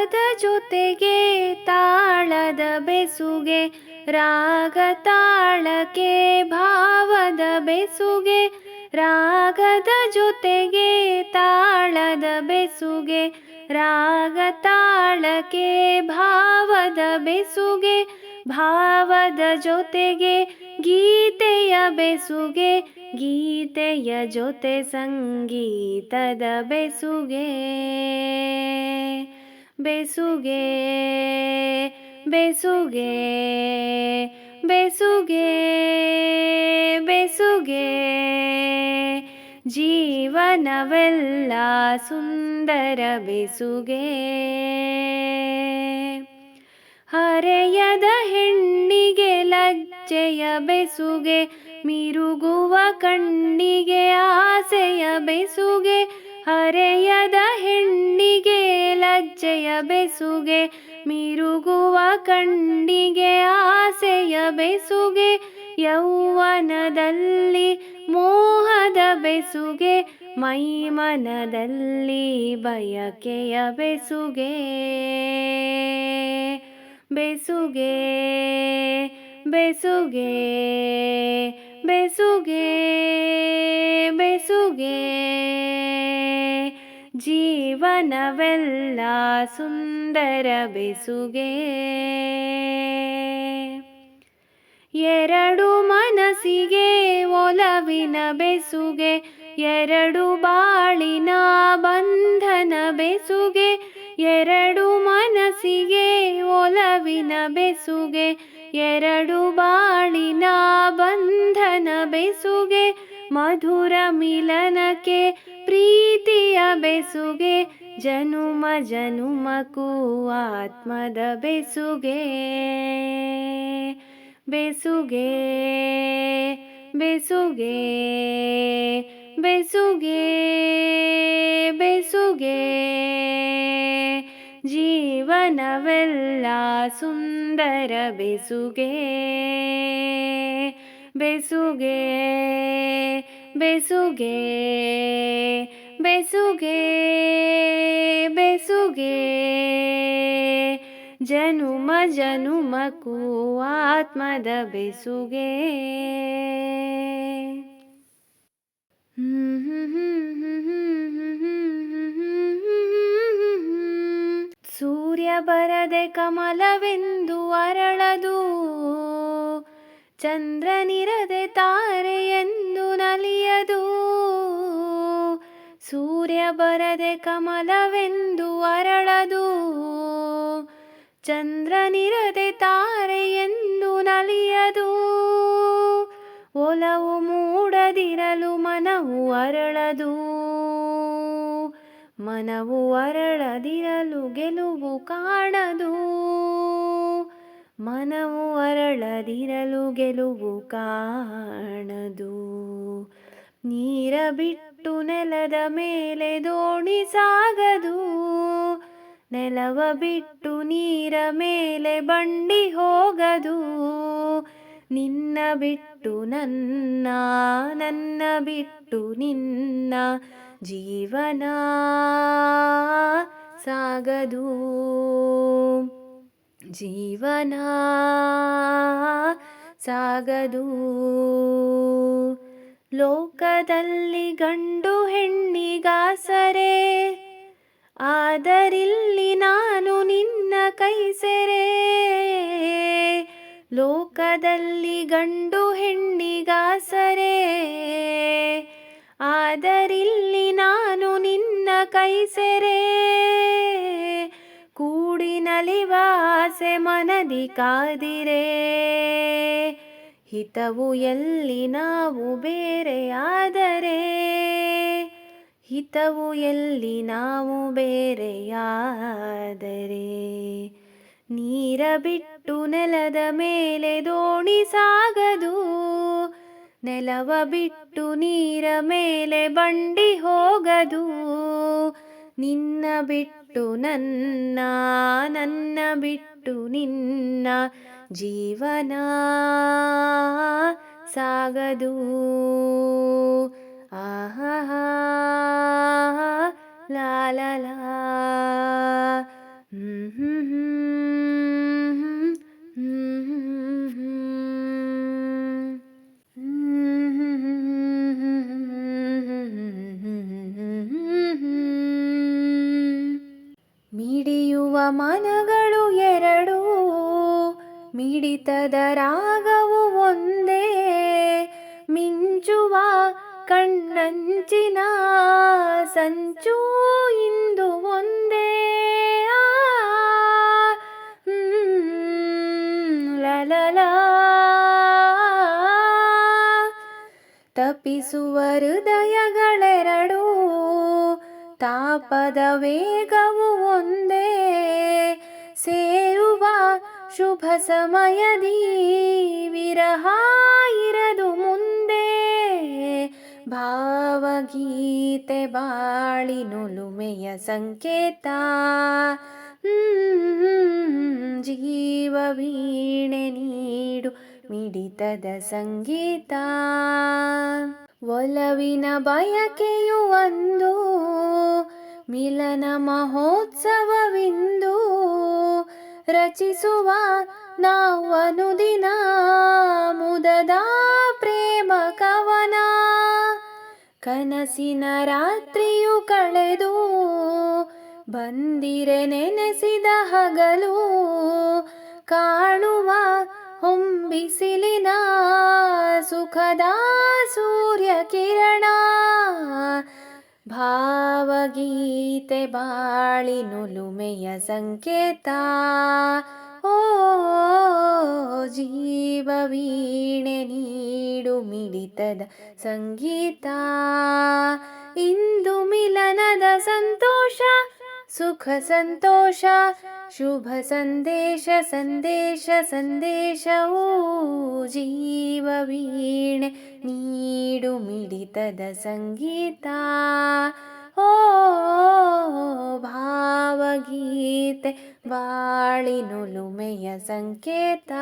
ರಾಗದ ಜೊತೆಗೆ ತಾಳದ ಬೆಸುಗೆ, ರಾಗ ತಾಳಕ್ಕೆ ಭಾವದ ಬೆಸುಗೆ, ರಾಗದ ಜೊತೆಗೆ ತಾಳದ ಬೆಸುಗೆ, ರಾಗ ತಾಳಕ್ಕೆ ಭಾವದ ಬೆಸುಗೆ, ಭಾವದ ಜೊತೆಗೆ ಗೀತೆಯ ಬೆಸುಗೆ, ಗೀತೆಯ ಜೊತೆ ಸಂಗೀತದ ಬೆಸುಗೆ. ಬೆಸುಗೆ ಬೆಸುಗೆ ಬೆಸುಗೆ ಬೆಸುಗೆ. ಜೀವನವೆಲ್ಲ ಸುಂದರ ಬೆಸುಗೆ. ಹರೆಯದ ಹೆಣ್ಣಿಗೆ ಲಜ್ಜೆಯ ಬೆಸುಗೆ, ಮಿರುಗುವ ಕಣ್ಣಿಗೆ ಆಸೆಯ ಬೆಸುಗೆ. ಹರೆಯದ ಹೆಣ್ಣಿಗೆ ಲಜ್ಜೆಯ ಬೆಸುಗೆ, ಮಿರುಗುವ ಕಣ್ಣಿಗೆ ಆಸೆಯ ಬೆಸುಗೆ, ಯೌವನದಲ್ಲಿ ಮೋಹದ ಬೆಸುಗೆ, ಮೈಮನದಲ್ಲಿ ಬಯಕೆಯ ಬೆಸುಗೆ. ಬೆಸುಗೆ ಬೆಸುಗೆ ಬೆಸುಗೆ ಬೆಸುಗೆ. ಜೀವನವೆಲ್ಲ ಸುಂದರ ಬೆಸುಗೆ. ಎರಡು ಮನಸ್ಸಿಗೆ ಒಲವಿನ ಬೆಸುಗೆ, ಎರಡು ಬಾಳಿನ ಬಂಧನ ಬೆಸುಗೆ, ಎರಡು ಮನಸ್ಸಿಗೆ ಒಲವಿನ ಬೆಸುಗೆ, ಎರಡು ಬಾಳಿನ ಬಂಧನ ಬೆಸುಗೆ, ಮಧುರ ಮಿಲನಕ್ಕೆ ಪ್ರೀತಿಯ ಬೆಸುಗೆ ಜನುಮ ಜನುಮಕ್ಕೂ ಆತ್ಮದ ಬೆಸುಗೆ. ಬೆಸುಗೆ ಬೆಸುಗೆ ಬೆಸುಗೆ ಬೆಸುಗೆ. ಜೀವನವೆಲ್ಲ ಸುಂದರ ಬೆಸುಗೆ ಬೆಸುಗೆ. ಬೆಸುಗೆ ಬೆಸುಗೆ ಬೆಸುಗೆ. ಜನುಮ ಜನುಮಕ್ಕೂ ಆತ್ಮದ ಬೆಸುಗೆ. ಸೂರ್ಯ ಬರದೆ ಕಮಲವೆಂದು ಅರಳದು. ಚಂದ್ರನಿರದೆ ತಾರೆಯೆಂದು ನಲಿಯದು. ಸೂರ್ಯ ಬರದೆ ಕಮಲವೆಂದು ಅರಳದು. ಚಂದ್ರನಿರದೆ ತಾರೆಯೆಂದು ನಲಿಯದು. ಒಲವು ಮೂಡದಿರಲು ಮನವು ಅರಳದು. ಮನವು ಅರಳದಿರಲು ಗೆಲುವು ಕಾಣದು. ಮನವು ಅರಳದಿರಲು ಗೆಲುವು ಕಾಣದು. ನೀರ ಬಿಟ್ಟು ನೆಲದ ಮೇಲೆ ದೋಣಿ ಸಾಗದು. ನೆಲವ ಬಿಟ್ಟು ನೀರ ಮೇಲೆ ಬಂಡಿ ಹೋಗದು. ನಿನ್ನ ಬಿಟ್ಟು ನನ್ನ ನನ್ನ ಬಿಟ್ಟು ನಿನ್ನ ಜೀವನ ಸಾಗದು. ಜೀವನ ಸಾಗದು. ಲೋಕದಲ್ಲಿ ಗಂಡು ಹೆಣ್ಣಿಗಾಸರೆ, ಆದರಿಲ್ಲಿ ನಾನು ನಿನ್ನ ಕೈ ಸೆರೆ. ಲೋಕದಲ್ಲಿ ಗಂಡು ಹೆಣ್ಣಿಗಾಸರೆ, ಆದರಿಲ್ಲಿ ನಾನು ನಿನ್ನ ಕೈ ಸೆರೆ. ಕೂಡಿ ನಲಿವ ಆಸೆ ಮನದಿ ಕಾದಿರೆ. ಹಿತವು ಎಲ್ಲಿ ನಾವು ಬೇರೆಯಾದರೆ ಹಿತವು ಎಲ್ಲಿ ನಾವು ಬೇರೆಯಾದರೆ ನೀರ ಬಿಟ್ಟು ನೆಲದ ಮೇಲೆ ದೋಣಿ ಸಾಗದು. ನೆಲವ ಬಿಟ್ಟು ನೀರ ಮೇಲೆ ಬಂಡಿ ಹೋಗದು. ನಿನ್ನ ಬಿಟ್ಟು ನನ್ನ ನನ್ನ ಬಿಟ್ಟು ನಿನ್ನ ಜೀವನ ಸಾಗದು. ಆಹಾ ಲಾ ಮನಗಳು ಎರಡೂ, ಮಿಡಿತದ ರಾಗವು ಒಂದೇ. ಮಿಂಚುವ ಕಣ್ಣಂಚಿನ ಸಂಚು ಇಂದು ಒಂದೇ. ಲಲಲಾ. ತಪ್ಪಿಸುವ ಹೃದಯಗಳೆರಡು ತಾಪದ ವೇಗವು ಒಂದೇ. ಶುಭ ಸಮಯದಿ ವಿರಹ ಇರದು ಮುಂದೆ. ಭಾವಗೀತೆ ಬಾಳಿನುಲುಮೆಯ ಸಂಕೇತ. ಜೀವ ವೀಣೆ ನೀಡು ಮಿಡಿತದ ಸಂಗೀತ. ಒಲವಿನ ಬಯಕೆಯು ಒಂದು, ಮಿಲನ ಮಹೋತ್ಸವವಿಂದು. ರಚಿಸುವ ನಾವನು ದಿನ ಮುದದ ಪ್ರೇಮ ಕವನ. ಕನಸಿನ ರಾತ್ರಿಯು ಕಳೆದು ಬಂದಿರೆ ನೆನೆಸಿದ ಹಗಲು. ಕಾಣುವ ಹೊಂಬಿಸಿಲಿನ ಸುಖದ ಸೂರ್ಯ ಕಿರಣ. ಭಾವಗೀತೆ ಬಾಳಿನುಲುಮೆಯ ಸಂಕೇತ. ಓ ಜೀವ ವೀಣೆ ನೀಡು ಮಿಡಿತದ ಸಂಗೀತ. ಸುಖ ಸಂತೋಷ ಶುಭ ಸಂದೇಶ ಸಂದೇಶ ಸಂದೇಶವೂ ಜೀವ ವೀಣೆ ನೀಡು ಮಿಡಿತದ ಸಂಗೀತ. ಓ ಭಾವಗೀತೆ ಬಾಳಿನುಲುಮೆಯ ಸಂಕೇತ.